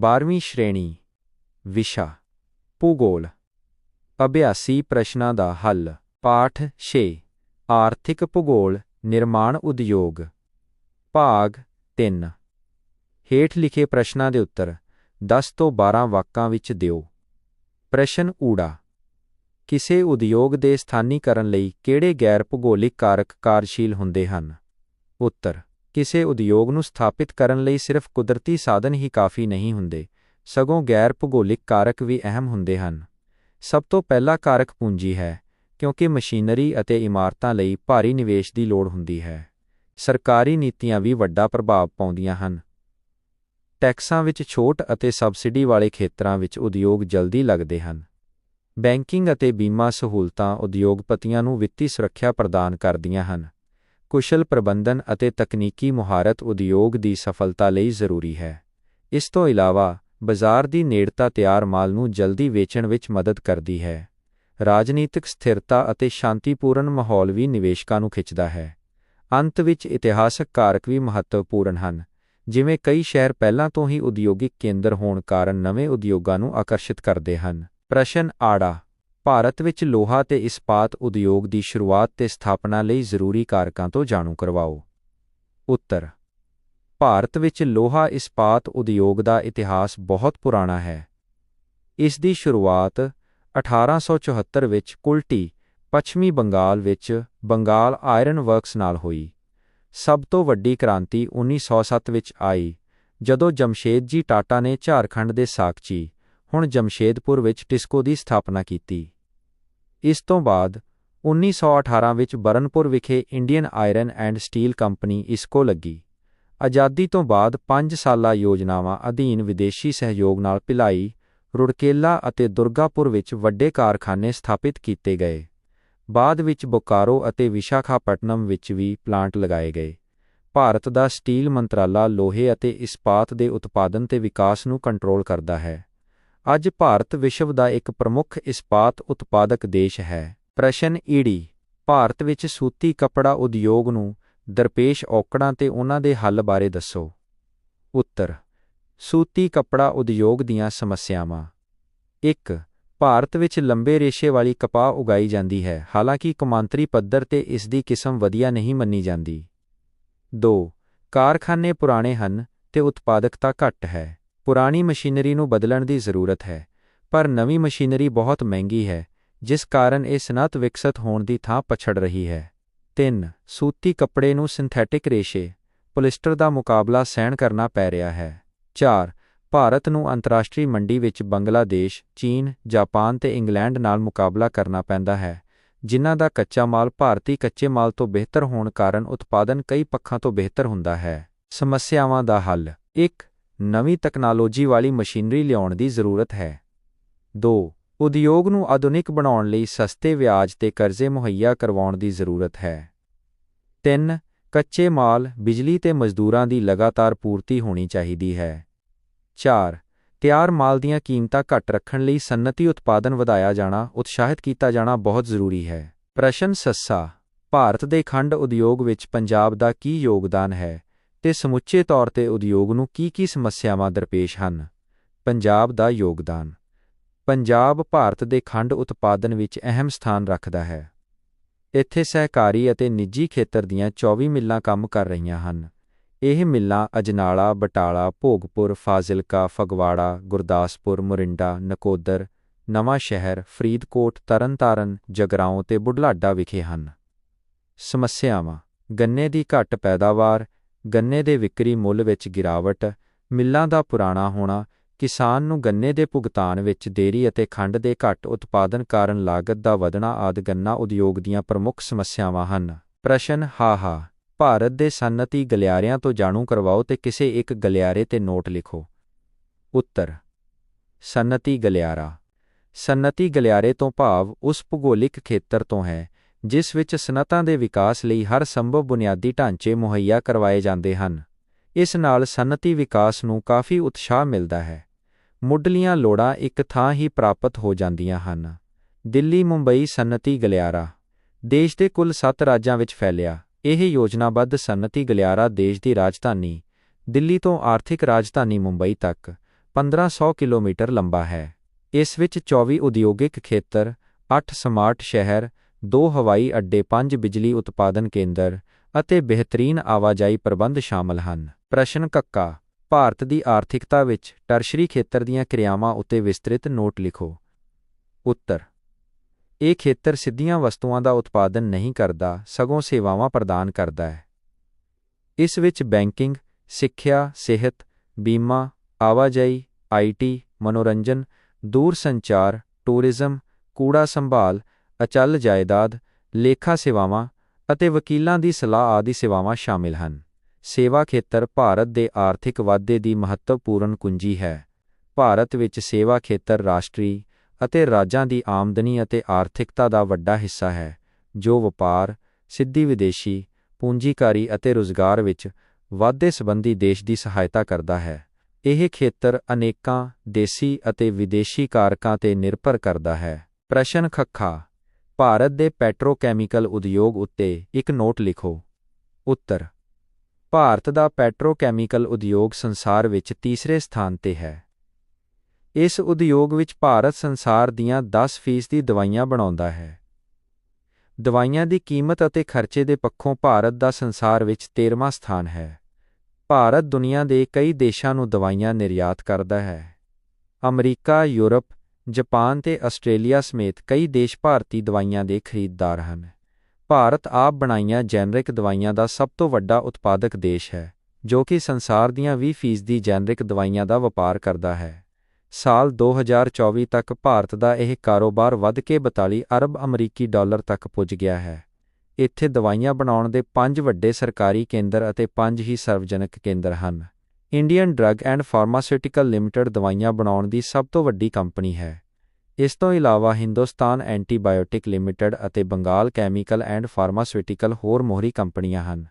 12ਵੀਂ ਸ਼੍ਰੇਣੀ, ਵਿਸ਼ਾ, ਭੂਗੋਲ, ਅਭਿਆਸੀ ਪ੍ਰਸ਼ਨਾਂ ਦਾ ਹੱਲ, ਪਾਠ 6 ਆਰਥਿਕ ਭੂਗੋਲ, ਨਿਰਮਾਣ ਉਦਯੋਗ, ਭਾਗ 3 ਹੇਠ ਲਿਖੇ ਪ੍ਰਸ਼ਨਾਂ ਦੇ ਉੱਤਰ 10 ਤੋਂ 12 ਵਾਕਾਂ ਵਿੱਚ ਦਿਓ। ਪ੍ਰਸ਼ਨ ਊੜਾ, ਕਿਸੇ ਉਦਯੋਗ ਦੇ ਸਥਾਨੀਕਰਨ ਲਈ ਕਿਹੜੇ ਗੈਰ ਭੂਗੋਲਿਕ ਕਾਰਕ ਕਾਰਜਸ਼ੀਲ ਹੁੰਦੇ ਹਨ? ਉੱਤਰ ਕਿਸੇ ਉਦਯੋਗ ਨੂੰ ਸਥਾਪਿਤ ਕਰਨ ਲਈ ਸਿਰਫ ਕੁਦਰਤੀ ਸਾਧਨ ਹੀ ਕਾਫੀ ਨਹੀਂ ਹੁੰਦੇ, ਸਗੋਂ ਗੈਰ ਭੂਗੋਲਿਕ ਕਾਰਕ ਵੀ ਅਹਿਮ ਹੁੰਦੇ ਹਨ। ਸਭ ਤੋਂ ਪਹਿਲਾ ਕਾਰਕ ਪੂੰਜੀ ਹੈ, ਕਿਉਂਕਿ ਮਸ਼ੀਨਰੀ ਅਤੇ ਇਮਾਰਤਾਂ ਲਈ ਭਾਰੀ ਨਿਵੇਸ਼ ਦੀ ਲੋੜ ਹੁੰਦੀ ਹੈ। ਸਰਕਾਰੀ ਨੀਤੀਆਂ ਵੀ ਵੱਡਾ ਪ੍ਰਭਾਵ ਪਾਉਂਦੀਆਂ ਹਨ। ਟੈਕਸਾਂ ਵਿੱਚ ਛੋਟ ਅਤੇ ਸਬਸਿਡੀ ਵਾਲੇ ਖੇਤਰਾਂ ਵਿੱਚ ਉਦਯੋਗ ਜਲਦੀ ਲੱਗਦੇ ਹਨ। ਬੈਂਕਿੰਗ ਅਤੇ ਬੀਮਾ ਸਹੂਲਤਾਂ ਉਦਯੋਗਪਤੀਆਂ ਨੂੰ ਵਿੱਤੀ ਸੁਰੱਖਿਆ ਪ੍ਰਦਾਨ ਕਰਦੀਆਂ ਹਨ। ਕੁਸ਼ਲ ਪ੍ਰਬੰਧਨ ਅਤੇ ਤਕਨੀਕੀ ਮੁਹਾਰਤ ਉਦਯੋਗ ਦੀ ਸਫਲਤਾ ਲਈ ਜ਼ਰੂਰੀ ਹੈ। ਇਸ ਤੋਂ ਇਲਾਵਾ, ਬਾਜ਼ਾਰ ਦੀ ਨੇੜਤਾ ਤਿਆਰ ਮਾਲ ਨੂੰ ਜਲਦੀ ਵੇਚਣ ਵਿੱਚ ਮਦਦ ਕਰਦੀ ਹੈ। ਰਾਜਨੀਤਿਕ ਸਥਿਰਤਾ ਅਤੇ ਸ਼ਾਂਤੀਪੂਰਨ ਮਾਹੌਲ ਵੀ ਨਿਵੇਸ਼ਕਾਂ ਨੂੰ ਖਿੱਚਦਾ ਹੈ। ਅੰਤ ਵਿੱਚ ਇਤਿਹਾਸਕ ਕਾਰਕ ਵੀ ਮਹੱਤਵਪੂਰਨ ਹਨ, ਜਿਵੇਂ ਕਈ ਸ਼ਹਿਰ ਪਹਿਲਾਂ ਤੋਂ ਹੀ ਉਦਯੋਗਿਕ ਕੇਂਦਰ ਹੋਣ ਕਾਰਨ ਨਵੇਂ ਉਦਯੋਗਾਂ ਨੂੰ ਆਕਰਸ਼ਿਤ ਕਰਦੇ ਹਨ। ਪ੍ਰਸ਼ਨ ਆੜਾ ਭਾਰਤ ਵਿੱਚ ਲੋਹਾ ਤੇ ਇਸਪਾਤ ਉਦਯੋਗ ਦੀ ਸ਼ੁਰੂਆਤ ਤੇ ਸਥਾਪਨਾ ਲਈ ਜ਼ਰੂਰੀ ਕਾਰਕਾਂ ਤੋਂ ਜਾਣੂ ਕਰਵਾਓ। ਉੱਤਰ, ਭਾਰਤ ਵਿੱਚ ਲੋਹਾ ਇਸਪਾਤ ਉਦਯੋਗ ਦਾ ਇਤਿਹਾਸ ਬਹੁਤ ਪੁਰਾਣਾ ਹੈ। ਇਸ ਦੀ ਸ਼ੁਰੂਆਤ 1874 ਵਿੱਚ ਕੁਲਟੀ, ਪੱਛਮੀ ਬੰਗਾਲ ਵਿੱਚ ਬੰਗਾਲ ਆਇਰਨ ਵਰਕਸ ਨਾਲ ਹੋਈ। ਸਭ ਤੋਂ ਵੱਡੀ ਕ੍ਰਾਂਤੀ 1907 ਵਿੱਚ ਆਈ, ਜਦੋਂ ਜਮਸ਼ੇਦਜੀ ਟਾਟਾ ਨੇ ਝਾਰਖੰਡ ਦੇ ਸਾਕਚੀ ਹੁਣ ਜਮਸ਼ੇਦਪੁਰ ਵਿੱਚ ਟਿਸਕੋ ਦੀ ਸਥਾਪਨਾ ਕੀਤੀ। ਇਸ ਤੋਂ ਬਾਅਦ 1918 ਵਿੱਚ ਬਰਨਪੁਰ ਵਿਖੇ Indian iron and steel company IISCO ਲੱਗੀ। ਆਜ਼ਾਦੀ ਤੋਂ ਬਾਅਦ 5 ਸਾਲਾ ਯੋਜਨਾਵਾਂ ਅਧੀਨ ਵਿਦੇਸ਼ੀ ਸਹਿਯੋਗ ਨਾਲ ਭਿਲਾਈ, ਰੁੜਕੇਲਾ ਅਤੇ ਦੁਰਗਾਪੁਰ ਵਿੱਚ ਵੱਡੇ ਕਾਰਖਾਨੇ ਸਥਾਪਿਤ ਕੀਤੇ ਗਏ। ਬਾਅਦ ਵਿੱਚ ਬੋਕਾਰੋ ਅਤੇ ਵਿਸ਼ਾਖਾਪਟਨਮ ਵਿੱਚ ਵੀ ਪਲਾਂਟ ਲਗਾਏ ਗਏ। ਭਾਰਤ ਦਾ ਸਟੀਲ ਮੰਤਰਾਲਾ ਲੋਹੇ ਅਤੇ ਇਸਪਾਤ ਦੇ ਉਤਪਾਦਨ ਤੇ ਵਿਕਾਸ ਨੂੰ ਕੰਟਰੋਲ ਕਰਦਾ ਹੈ। ਅੱਜ ਭਾਰਤ ਵਿਸ਼ਵ ਦਾ ਇੱਕ ਪ੍ਰਮੁੱਖ ਇਸਪਾਤ ਉਤਪਾਦਕ ਦੇਸ਼ ਹੈ। ਪ੍ਰਸ਼ਨ ਈੜੀ ਭਾਰਤ ਵਿੱਚ ਸੂਤੀ ਕੱਪੜਾ ਉਦਯੋਗ ਨੂੰ ਦਰਪੇਸ਼ ਔਕੜਾਂ ਤੇ ਉਹਨਾਂ ਦੇ ਹੱਲ ਬਾਰੇ ਦੱਸੋ। ਉੱਤਰ, ਸੂਤੀ ਕੱਪੜਾ ਉਦਯੋਗ ਦੀਆਂ ਸਮੱਸਿਆਵਾਂ। 1 ਭਾਰਤ ਵਿੱਚ ਲੰਬੇ ਰੇਸ਼ੇ ਵਾਲੀ ਕਪਾਹ ਉਗਾਈ ਜਾਂਦੀ ਹੈ, ਹਾਲਾਂਕਿ ਕਮਾਂਤਰੀ ਪੱਧਰ ਤੇ ਇਸ ਦੀ ਕਿਸਮ ਵਧੀਆ ਨਹੀਂ ਮੰਨੀ ਜਾਂਦੀ। 2 ਕਾਰਖਾਨੇ ਪੁਰਾਣੇ ਹਨ ਤੇ ਉਤਪਾਦਕਤਾ ਘੱਟ ਹੈ। ਪੁਰਾਣੀ ਮਸ਼ੀਨਰੀ ਨੂੰ ਬਦਲਣ ਦੀ ਜ਼ਰੂਰਤ ਹੈ ਪਰ ਨਵੀਂ ਮਸ਼ੀਨਰੀ ਬਹੁਤ ਮਹਿੰਗੀ ਹੈ ਜਿਸ ਕਾਰਨ ਇਹ ਸਨਅਤ ਵਿਕਸਤ ਹੋਣ ਦੀ ਥਾਂ ਪਛੜ ਰਹੀ ਹੈ। 3 ਸੂਤੀ ਕੱਪੜੇ ਨੂੰ ਸਿੰਥੈਟਿਕ ਰੇਸ਼ੇ ਪੋਲਿਸਟਰ ਦਾ ਮੁਕਾਬਲਾ ਸਹਿਣ ਕਰਨਾ ਪੈ ਰਿਹਾ ਹੈ। 4 ਭਾਰਤ ਨੂੰ ਅੰਤਰਰਾਸ਼ਟਰੀ ਮੰਡੀ ਵਿੱਚ ਬੰਗਲਾਦੇਸ਼, ਚੀਨ, ਜਾਪਾਨ ਤੇ ਇੰਗਲੈਂਡ ਨਾਲ ਮੁਕਾਬਲਾ ਕਰਨਾ ਪੈਂਦਾ ਹੈ ਜਿਨ੍ਹਾਂ ਦਾ ਕੱਚਾ ਮਾਲ ਭਾਰਤੀ ਕੱਚੇ ਮਾਲ ਤੋਂ ਬਿਹਤਰ ਹੋਣ ਕਾਰਨ ਉਤਪਾਦਨ ਕਈ ਪੱਖਾਂ ਤੋਂ ਬਿਹਤਰ ਹੁੰਦਾ ਹੈ। ਸਮੱਸਿਆਵਾਂ ਦਾ ਹੱਲ। 1 ਨਵੀਂ ਤਕਨਾਲੋਜੀ ਵਾਲੀ ਮਸ਼ੀਨਰੀ ਲਿਆਉਣ ਦੀ ਜ਼ਰੂਰਤ ਹੈ। 2 ਉਦਯੋਗ ਨੂੰ ਆਧੁਨਿਕ ਬਣਾਉਣ ਲਈ ਸਸਤੇ ਵਿਆਜ ਤੇ ਕਰਜ਼ੇ ਮੁਹੱਈਆ ਕਰਵਾਉਣ ਦੀ ਜ਼ਰੂਰਤ ਹੈ। 3 ਕੱਚੇ ਮਾਲ, ਬਿਜਲੀ ਤੇ ਮਜ਼ਦੂਰਾਂ ਦੀ ਲਗਾਤਾਰ ਪੂਰਤੀ ਹੋਣੀ ਚਾਹੀਦੀ ਹੈ। 4 ਤਿਆਰ ਮਾਲ ਦੀਆਂ ਕੀਮਤਾਂ ਘੱਟ ਰੱਖਣ ਲਈ ਸਨਅਤੀ ਉਤਪਾਦਨ ਵਧਾਇਆ ਜਾਣਾ, ਉਤਸ਼ਾਹਿਤ ਕੀਤਾ ਜਾਣਾ ਬਹੁਤ ਜ਼ਰੂਰੀ ਹੈ। ਪ੍ਰਸ਼ਨ ਸੱਸਾ, ਭਾਰਤ ਦੇ ਖੰਡ ਉਦਯੋਗ ਵਿੱਚ ਪੰਜਾਬ ਦਾ ਕੀ ਯੋਗਦਾਨ ਹੈ? ਤੇ ਸਮੁੱਚੇ ਤੌਰ ਤੇ ਉਦਯੋਗ ਨੂੰ ਕੀ-ਕੀ ਸਮੱਸਿਆਵਾਂ ਦਰਪੇਸ਼ ਹਨ? ਪੰਜਾਬ ਦਾ ਯੋਗਦਾਨ। ਪੰਜਾਬ ਭਾਰਤ ਦੇ ਖੰਡ ਉਤਪਾਦਨ ਵਿੱਚ ਅਹਿਮ ਸਥਾਨ ਰੱਖਦਾ ਹੈ। ਇੱਥੇ ਸਹਿਕਾਰੀ ਅਤੇ ਨਿੱਜੀ ਖੇਤਰ ਦੀਆਂ 24 ਮਿੱਲਾਂ ਕੰਮ ਕਰ ਰਹੀਆਂ ਹਨ। ਇਹ ਮਿੱਲਾਂ ਅਜਨਾਲਾ, ਬਟਾਲਾ, ਭੋਗਪੁਰ, ਫਾਜ਼ਿਲਕਾ, ਫਗਵਾੜਾ, ਗੁਰਦਾਸਪੁਰ, ਮੁਰਿੰਡਾ, ਨਕੋਦਰ, ਨਵਾਂ ਸ਼ਹਿਰ, ਫਰੀਦਕੋਟ, ਤਰਨਤਾਰਨ, ਜਗਰਾਉਂ ਤੇ ਬੁਢਲਾਡਾ ਵਿਖੇ ਹਨ। ਸਮੱਸਿਆਵਾਂ। ਗੰਨੇ ਦੀ ਘੱਟ ਪੈਦਾਵਾਰ ਗੰਨੇ ਦੇ ਵਿਕਰੀ ਮੁੱਲ ਵਿੱਚ ਗਿਰਾਵਟ, ਮਿੱਲਾਂ ਦਾ ਪੁਰਾਣਾ ਹੋਣਾ, ਕਿਸਾਨ ਨੂੰ ਗੰਨੇ ਦੇ ਭੁਗਤਾਨ ਵਿੱਚ ਦੇਰੀ ਅਤੇ ਖੰਡ ਦੇ ਘੱਟ ਉਤਪਾਦਨ ਕਾਰਨ ਲਾਗਤ ਦਾ ਵਧਣਾ ਆਦਿ ਗੰਨਾ ਉਦਯੋਗ ਦੀਆਂ ਪ੍ਰਮੁੱਖ ਸਮੱਸਿਆਵਾਂ ਹਨ। ਪ੍ਰਸ਼ਨ, ਹਾ ਹਾ, ਭਾਰਤ ਦੇ ਸਨਅਤੀ ਗਲਿਆਰਿਆਂ ਤੋਂ ਜਾਣੂ ਕਰਵਾਓ ਤੇ ਕਿਸੇ ਇੱਕ ਗਲਿਆਰੇ ਤੇ ਨੋਟ ਲਿਖੋ। ਉੱਤਰ, ਸਨਅਤੀ ਗਲਿਆਰਾ, ਸਨਅਤੀ ਗਲਿਆਰੇ ਤੋਂ ਭਾਵ ਉਸ ਭੂਗੋਲਿਕ ਖੇਤਰ ਤੋਂ ਹੈ ਜਿਸ ਵਿੱਚ ਸਨਅਤਾਂ ਦੇ ਵਿਕਾਸ ਲਈ ਹਰ ਸੰਭਵ ਬੁਨਿਆਦੀ ਢਾਂਚੇ ਮੁਹੱਈਆ ਕਰਵਾਏ ਜਾਂਦੇ ਹਨ। ਇਸ ਨਾਲ ਸਨਅਤੀ ਵਿਕਾਸ ਨੂੰ ਕਾਫੀ ਉਤਸ਼ਾਹ ਮਿਲਦਾ ਹੈ। ਮੁੱਢਲੀਆਂ ਲੋੜਾਂ ਇੱਕ ਥਾਂ ਹੀ ਪ੍ਰਾਪਤ ਹੋ ਜਾਂਦੀਆਂ ਹਨ। ਦਿੱਲੀ ਮੁੰਬਈ ਸਨਅਤੀ ਗਲਿਆਰਾ। ਦੇਸ਼ ਦੇ ਕੁੱਲ 7 ਰਾਜਾਂ ਵਿੱਚ ਫੈਲਿਆ। ਇਹ ਯੋਜਨਾਬੱਧ ਸਨਅਤੀ ਗਲਿਆਰਾ ਦੇਸ਼ ਦੀ ਰਾਜਧਾਨੀ, ਦਿੱਲੀ ਤੋਂ ਆਰਥਿਕ ਰਾਜਧਾਨੀ ਮੁੰਬਈ ਤੱਕ 1500 ਕਿਲੋਮੀਟਰ ਲੰਬਾ ਹੈ। ਇਸ ਵਿੱਚ 24 ਉਦਯੋਗਿਕ ਖੇਤਰ 8 ਸਮਾਰਟ ਸ਼ਹਿਰ ਦੋ ਹਵਾਈ ਅੱਡੇ, ਪੰਜ ਬਿਜਲੀ ਉਤਪਾਦਨ ਕੇਂਦਰ ਅਤੇ ਬਿਹਤਰੀਨ ਆਵਾਜਾਈ ਪ੍ਰਬੰਧ ਸ਼ਾਮਲ ਹਨ। ਪ੍ਰਸ਼ਨ ਕੱਕਾ, ਭਾਰਤ ਦੀ ਆਰਥਿਕਤਾ ਵਿੱਚ ਟਰਸ਼ਰੀ ਖੇਤਰ ਦੀਆਂ ਕਿਰਿਆਵਾਂ ਉੱਤੇ ਵਿਸਤ੍ਰਿਤ ਨੋਟ ਲਿਖੋ। ਉੱਤਰ, ਇਹ ਖੇਤਰ ਸਿੱਧੀਆਂ ਵਸਤੂਆਂ ਦਾ ਉਤਪਾਦਨ ਨਹੀਂ ਕਰਦਾ, ਸਗੋਂ ਸੇਵਾਵਾਂ ਪ੍ਰਦਾਨ ਕਰਦਾ ਹੈ। ਇਸ ਵਿੱਚ ਬੈਂਕਿੰਗ, ਸਿੱਖਿਆ, ਸਿਹਤ, ਬੀਮਾ, ਆਵਾਜਾਈ ਆਈਟੀ ਮਨੋਰੰਜਨ, ਦੂਰ ਸੰਚਾਰ, ਟੂਰਿਜ਼ਮ, ਕੂੜਾ ਸੰਭਾਲ ਅਚਲ ਜਾਇਦਾਦ, ਲੇਖਾ ਸੇਵਾਵਾਂ ਅਤੇ ਵਕੀਲਾਂ ਦੀ ਸਲਾਹ ਆਦਿ ਸੇਵਾਵਾਂ ਸ਼ਾਮਿਲ ਹਨ। ਸੇਵਾ ਖੇਤਰ ਭਾਰਤ ਦੇ ਆਰਥਿਕ ਵਾਧੇ ਦੀ ਮਹੱਤਵਪੂਰਨ ਕੁੰਜੀ ਹੈ। ਭਾਰਤ ਵਿੱਚ ਸੇਵਾ ਖੇਤਰ ਰਾਸ਼ਟਰੀ ਅਤੇ ਰਾਜਾਂ ਦੀ ਆਮਦਨੀ ਅਤੇ ਆਰਥਿਕਤਾ ਦਾ ਵੱਡਾ ਹਿੱਸਾ ਹੈ, ਜੋ ਵਪਾਰ, ਸਿੱਧੀ ਵਿਦੇਸ਼ੀ, ਪੂੰਜੀਕਾਰੀ ਅਤੇ ਰੁਜ਼ਗਾਰ ਵਿੱਚ ਵਾਧੇ ਸੰਬੰਧੀ ਦੇਸ਼ ਦੀ ਸਹਾਇਤਾ ਕਰਦਾ ਹੈ। ਇਹ ਖੇਤਰ ਅਨੇਕਾਂ ਦੇਸੀ ਅਤੇ ਵਿਦੇਸ਼ੀ ਕਾਰਕਾਂ ਤੇ ਨਿਰਭਰ ਕਰਦਾ ਹੈ। ਪ੍ਰਸ਼ਨ ਖੱਖਾ ਭਾਰਤ ਦੇ ਪੈਟਰੋਕੈਮੀਕਲ ਉਦਯੋਗ ਉੱਤੇ ਇੱਕ ਨੋਟ ਲਿਖੋ। ਉੱਤਰ। ਭਾਰਤ ਦਾ ਪੈਟਰੋਕੈਮੀਕਲ ਉਦਯੋਗ ਸੰਸਾਰ ਵਿੱਚ ਤੀਸਰੇ ਸਥਾਨ ਤੇ ਹੈ। ਇਸ ਉਦਯੋਗ ਵਿੱਚ ਭਾਰਤ ਸੰਸਾਰ ਦੀਆਂ 10% ਦਵਾਈਆਂ ਬਣਾਉਂਦਾ ਹੈ। ਦਵਾਈਆਂ ਦੀ ਕੀਮਤ ਅਤੇ ਖਰਚੇ ਦੇ ਪੱਖੋਂ ਭਾਰਤ ਦਾ ਸੰਸਾਰ ਵਿੱਚ 13ਵਾਂ ਸਥਾਨ ਹੈ। ਭਾਰਤ ਦੁਨੀਆ ਦੇ ਕਈ ਦੇਸ਼ਾਂ ਨੂੰ ਦਵਾਈਆਂ ਨਿਰਯਾਤ ਕਰਦਾ ਹੈ। ਅਮਰੀਕਾ, ਯੂਰਪ ਜਾਪਾਨ ਤੇ ਆਸਟ੍ਰੇਲੀਆ ਸਮੇਤ ਕਈ ਦੇਸ਼ ਭਾਰਤੀ ਦਵਾਈਆਂ ਦੇ ਖਰੀਦਦਾਰ ਹਨ। ਭਾਰਤ ਆਪ ਬਣਾਈਆਂ ਜੈਨਰਿਕ ਦਵਾਈਆਂ ਦਾ ਸਭ ਤੋਂ ਵੱਡਾ ਉਤਪਾਦਕ ਦੇਸ਼ ਹੈ, ਜੋ ਕਿ ਸੰਸਾਰ ਦੀਆਂ 20% ਜੈਨਰਿਕ ਦਵਾਈਆਂ ਦਾ ਵਪਾਰ ਕਰਦਾ ਹੈ। ਸਾਲ 2024 ਤੱਕ ਭਾਰਤ ਦਾ ਇਹ ਕਾਰੋਬਾਰ ਵੱਧ ਕੇ 42 ਅਰਬ ਅਮਰੀਕੀ ਡਾਲਰ ਤੱਕ ਪੁੱਜ ਗਿਆ ਹੈ। ਇੱਥੇ ਦਵਾਈਆਂ ਬਣਾਉਣ ਦੇ 5 ਵੱਡੇ ਸਰਕਾਰੀ ਕੇਂਦਰ ਅਤੇ 5 ਹੀ ਸਰਵਜਨਕ ਕੇਂਦਰ ਹਨ। Indian drug and pharmaceutical limited ਦਵਾਈਆਂ ਬਣਾਉਣ ਦੀ ਸਭ ਤੋਂ ਵੱਡੀ ਕੰਪਨੀ ਹੈ। ਇਸ ਤੋਂ ਇਲਾਵਾ ਹਿੰਦੁਸਤਾਨ ਐਂਟੀਬਾਇਓਟਿਕ ਲਿਮਟਿਡ ਅਤੇ ਬੰਗਾਲ ਕੈਮੀਕਲ ਐਂਡ ਫਾਰਮਾਸਿਊਟੀਕਲ ਹੋਰ ਮੋਹਰੀ ਕੰਪਨੀਆਂ ਹਨ।